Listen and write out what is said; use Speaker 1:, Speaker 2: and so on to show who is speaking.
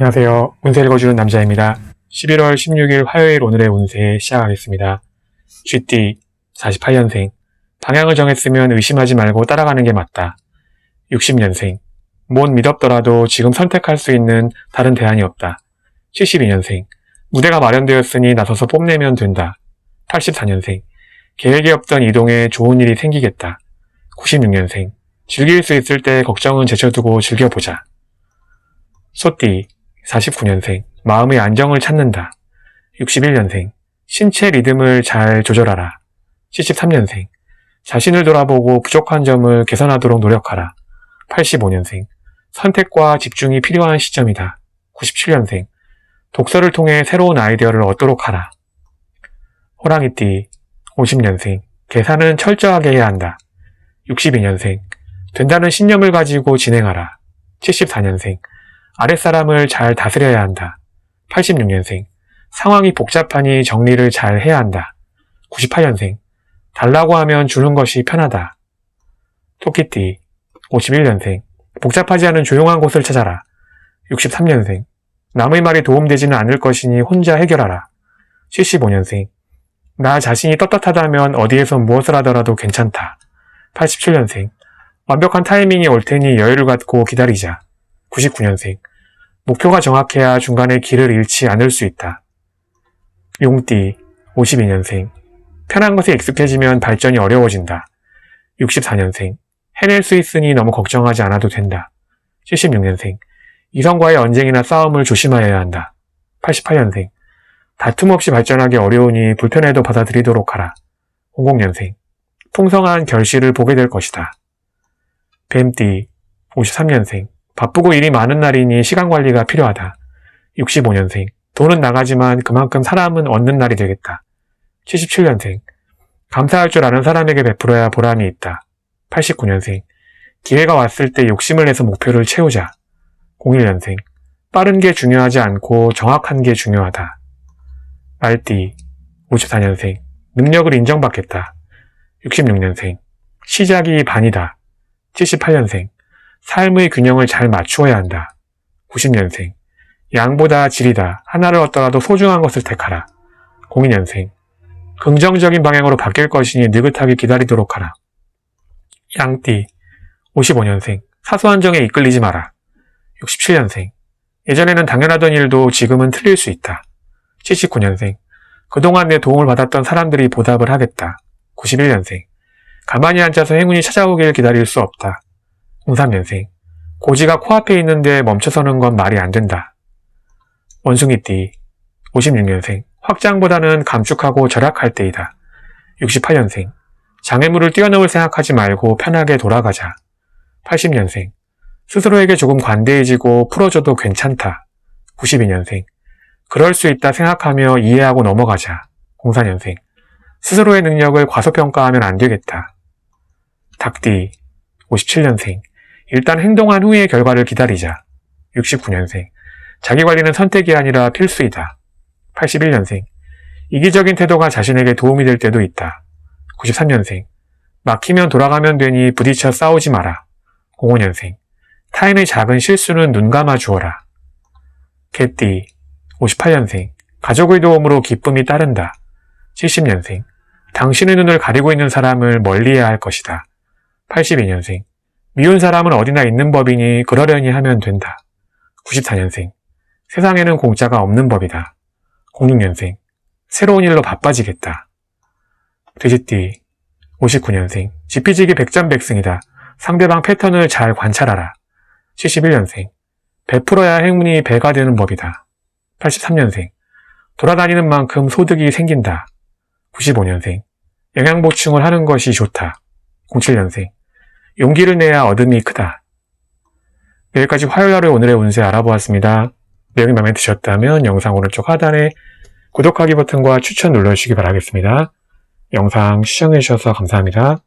Speaker 1: 안녕하세요. 운세 읽어주는 남자입니다. 11월 16일 화요일 오늘의 운세 시작하겠습니다. 쥐띠 48년생 방향을 정했으면 의심하지 말고 따라가는 게 맞다. 60년생 못 믿었더라도 지금 선택할 수 있는 다른 대안이 없다. 72년생 무대가 마련되었으니 나서서 뽐내면 된다. 84년생 계획이 없던 이동에 좋은 일이 생기겠다. 96년생 즐길 수 있을 때 걱정은 제쳐두고 즐겨보자. 소띠 49년생 마음의 안정을 찾는다. 61년생 신체 리듬을 잘 조절하라. 73년생 자신을 돌아보고 부족한 점을 개선하도록 노력하라. 85년생 선택과 집중이 필요한 시점이다. 97년생 독서를 통해 새로운 아이디어를 얻도록 하라. 호랑이띠 50년생 계산은 철저하게 해야 한다. 62년생 된다는 신념을 가지고 진행하라. 74년생 아랫사람을 잘 다스려야 한다. 86년생 상황이 복잡하니 정리를 잘 해야 한다. 98년생 달라고 하면 주는 것이 편하다. 토끼띠 51년생 복잡하지 않은 조용한 곳을 찾아라. 63년생 남의 말이 도움되지는 않을 것이니 혼자 해결하라. 75년생 나 자신이 떳떳하다면 어디에서 무엇을 하더라도 괜찮다. 87년생 완벽한 타이밍이 올 테니 여유를 갖고 기다리자. 99년생 목표가 정확해야 중간에 길을 잃지 않을 수 있다. 용띠 52년생 편한 것에 익숙해지면 발전이 어려워진다. 64년생 해낼 수 있으니 너무 걱정하지 않아도 된다. 76년생 이성과의 언쟁이나 싸움을 조심하여야 한다. 88년생 다툼 없이 발전하기 어려우니 불편해도 받아들이도록 하라. 00년생 풍성한 결실을 보게 될 것이다. 뱀띠 53년생 바쁘고 일이 많은 날이니 시간 관리가 필요하다. 65년생 돈은 나가지만 그만큼 사람은 얻는 날이 되겠다. 77년생 감사할 줄 아는 사람에게 베풀어야 보람이 있다. 89년생 기회가 왔을 때 욕심을 내서 목표를 채우자. 01년생 빠른 게 중요하지 않고 정확한 게 중요하다. 말띠 54년생 능력을 인정받겠다. 66년생 시작이 반이다. 78년생 삶의 균형을 잘 맞추어야 한다. 90년생 양보다 질이다. 하나를 얻더라도 소중한 것을 택하라. 02년생 긍정적인 방향으로 바뀔 것이니 느긋하게 기다리도록 하라. 양띠 55년생 사소한 정에 이끌리지 마라. 67년생 예전에는 당연하던 일도 지금은 틀릴 수 있다. 79년생 그동안 내 도움을 받았던 사람들이 보답을 하겠다. 91년생 가만히 앉아서 행운이 찾아오길 기다릴 수 없다. 03년생 고지가 코앞에 있는데 멈춰서는 건 말이 안 된다. 원숭이 띠 56년생 확장보다는 감축하고 절약할 때이다. 68년생 장애물을 뛰어넘을 생각하지 말고 편하게 돌아가자. 80년생 스스로에게 조금 관대해지고 풀어줘도 괜찮다. 92년생 그럴 수 있다 생각하며 이해하고 넘어가자. 04년생 스스로의 능력을 과소평가하면 안 되겠다. 닭띠 57년생 일단 행동한 후의 결과를 기다리자. 69년생 자기 관리는 선택이 아니라 필수이다. 81년생 이기적인 태도가 자신에게 도움이 될 때도 있다. 93년생 막히면 돌아가면 되니 부딪혀 싸우지 마라. 05년생 타인의 작은 실수는 눈 감아 주어라. 개띠 58년생 가족의 도움으로 기쁨이 따른다. 70년생 당신의 눈을 가리고 있는 사람을 멀리해야 할 것이다. 82년생 미운 사람은 어디나 있는 법이니 그러려니 하면 된다. 94년생 세상에는 공짜가 없는 법이다. 06년생 새로운 일로 바빠지겠다. 돼지띠 59년생 지피지기 백전백승이다. 상대방 패턴을 잘 관찰하라. 71년생 베풀어야 행운이 배가 되는 법이다. 83년생 돌아다니는 만큼 소득이 생긴다. 95년생 영양 보충을 하는 것이 좋다. 07년생 용기를 내야 얻음이 크다. 여기까지 화요일 하루 오늘의 운세 알아보았습니다. 내용이 마음에 드셨다면 영상 오른쪽 하단에 구독하기 버튼과 추천 눌러주시기 바라겠습니다. 영상 시청해주셔서 감사합니다.